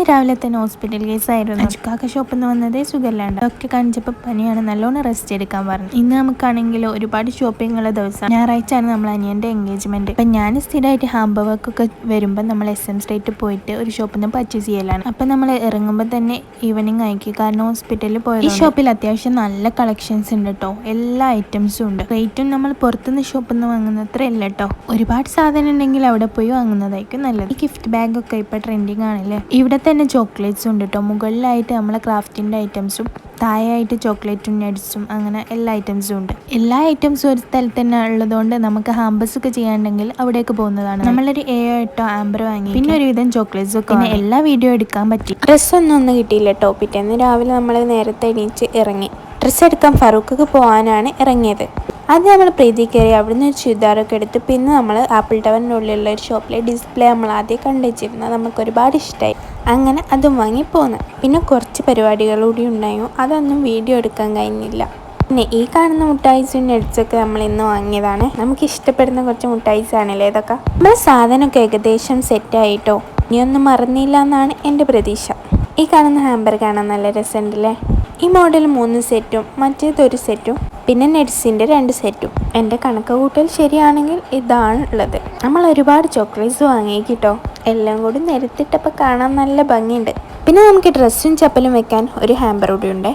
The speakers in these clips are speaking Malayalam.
ഇന്ന് രാവിലെ തന്നെ ഹോസ്പിറ്റൽ കേസ് ആയിരുന്നു അച്ചുക്കാക്ക ഷോപ്പിൽ നിന്ന് വന്നതേ സുഖമില്ലാണ്ട് ഡോക്ടറെ കാണിച്ചപ്പോൾ പനിയാണ്. നല്ലോണം റെസ്റ്റ് എടുക്കാൻ പറഞ്ഞു. ഇന്ന് നമുക്കാണെങ്കിൽ ഒരുപാട് ഷോപ്പിംഗ് ഉള്ള ദിവസം. ഞായറാഴ്ച ആണ് നമ്മൾ അനിയന്റെ എൻഗേജ്മെന്റ് അപ്പൊ ഞാൻ സ്ഥിരമായിട്ട് ഹാംബവർക്കൊക്കെ വരുമ്പോൾ നമ്മൾ എസ് എം സ്ട്രേറ്റ് പോയിട്ട് ഒരു ഷോപ്പിൽ നിന്ന് പർച്ചേസ് ചെയ്യലാണ്. അപ്പൊ നമ്മൾ ഇറങ്ങുമ്പോൾ തന്നെ ഈവനിങ് ആയിക്കും. കാരണം ഹോസ്പിറ്റലിൽ പോയത് ഈ ഷോപ്പിൽ അത്യാവശ്യം നല്ല കളക്ഷൻസ് ഉണ്ട് കേട്ടോ എല്ലാ ഐറ്റംസും ഉണ്ട്. റേറ്റും നമ്മൾ പുറത്തുനിന്ന് ഷോപ്പിൽ നിന്ന് വാങ്ങുന്നത്ര ഇല്ല കേട്ടോ ഒരുപാട് സാധനം ഉണ്ടെങ്കിൽ അവിടെ പോയി വാങ്ങുന്നതായിരിക്കും നല്ലത്. ഈ ഗിഫ്റ്റ് ബാഗ് ഒക്കെ ഇപ്പൊ ട്രെൻഡിങ് ആണല്ലേ? ഇവിടെ തന്നെ ചോക്ലേറ്റ്സും ഉണ്ട് കേട്ടോ മുകളിലായിട്ട് നമ്മളെ ക്രാഫ്റ്റിന്റെ ഐറ്റംസും താഴെയായിട്ട് ചോക്ലേറ്റും നട്ട്സും അങ്ങനെ എല്ലാ ഐറ്റംസും ഉണ്ട്. എല്ലാ ഐറ്റംസും ഒരു സ്ഥലത്ത് തന്നെ ഉള്ളതുകൊണ്ട് നമുക്ക് ഹാമ്പസ് ഒക്കെ ചെയ്യാനുണ്ടെങ്കിൽ അവിടേക്ക് പോകുന്നതാണ്. നമ്മളൊരു ഏഴോ എട്ടോ ആംബർ വാങ്ങി പിന്നെ ഒരുവിധം ചോക്ലേറ്റ്സ് ഒക്കെ പിന്നെ എല്ലാ വീഡിയോ എടുക്കാൻ പറ്റി. ഡ്രസ്സ് ഒന്നും ഒന്നും കിട്ടിയില്ല കേട്ടോ പിറ്റേന്ന് രാവിലെ നമ്മൾ നേരത്തെ എണീച്ച് ഇറങ്ങി. ഡ്രസ്സ് എടുക്കാൻ ഫറൂഖൊക്കെ പോകാനാണ് ഇറങ്ങിയത്. അത് നമ്മൾ പ്രീതി കയറി അവിടുന്ന് ഒരു ചുരിദാറൊക്കെ എടുത്ത് പിന്നെ നമ്മൾ ആപ്പിൾ ടവറിന്റെ ഉള്ളിലുള്ള ഒരു ഷോപ്പിലെ ഡിസ്പ്ലേ നമ്മൾ ആദ്യം കണ്ടുവച്ചിരുന്നത് നമുക്ക് ഒരുപാട് ഇഷ്ടമായി അങ്ങനെ അതും വാങ്ങി പോന്നു. കുറച്ച് പരിപാടികൾ കൂടി ഉണ്ടായോ അതൊന്നും വീഡിയോ എടുക്കാൻ കഴിഞ്ഞില്ല. പിന്നെ ഈ കാണുന്ന മുട്ടായിസും നട്ട്സൊക്കെ നമ്മൾ ഇന്ന് വാങ്ങിയതാണ്. നമുക്ക് ഇഷ്ടപ്പെടുന്ന കുറച്ച് മുട്ടായിസ് ആണല്ലേ ഇതൊക്കെ? നമ്മുടെ സാധനമൊക്കെ ഏകദേശം സെറ്റായിട്ടോ ഇനിയൊന്നും മറന്നില്ല എന്നാണ് എന്റെ പ്രതീക്ഷ. ഈ കാണുന്ന ഹാമ്പർ കാണാൻ നല്ല രസമുണ്ടല്ലേ? ഈ മോഡൽ മൂന്ന് സെറ്റും മറ്റേത് ഒരു സെറ്റും പിന്നെ നെഡ്സിന്റെ രണ്ട് സെറ്റും എന്റെ കണക്ക് കൂട്ടൽ ശരിയാണെങ്കിൽ ഇതാണ് ഉള്ളത്. നമ്മൾ ഒരുപാട് ചോക്ലേറ്റ്സ് വാങ്ങി എല്ലാം കൂടി നിരത്തിട്ടപ്പോൾ കാണാൻ നല്ല ഭംഗിയുണ്ട്. പിന്നെ നമുക്ക് ഡ്രസ്സും ചപ്പലും വെക്കാൻ ഒരു ഹാമ്പർ കൂടി ഉണ്ട്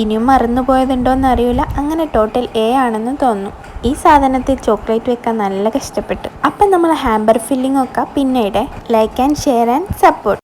ഇനിയും മറന്നു പോയതുണ്ടോ എന്ന് അറിയില്ല അങ്ങനെ ടോട്ടൽ എ ആണെന്ന് തോന്നുന്നു. ഈ സാധനത്തിൽ ചോക്ലേറ്റ് വെക്കാൻ നല്ല കഷ്ടപ്പെട്ടു. അപ്പം നമ്മൾ ഹാമ്പർ ഫില്ലിംഗ് ഒക്കെ പിന്നീട് like and share and support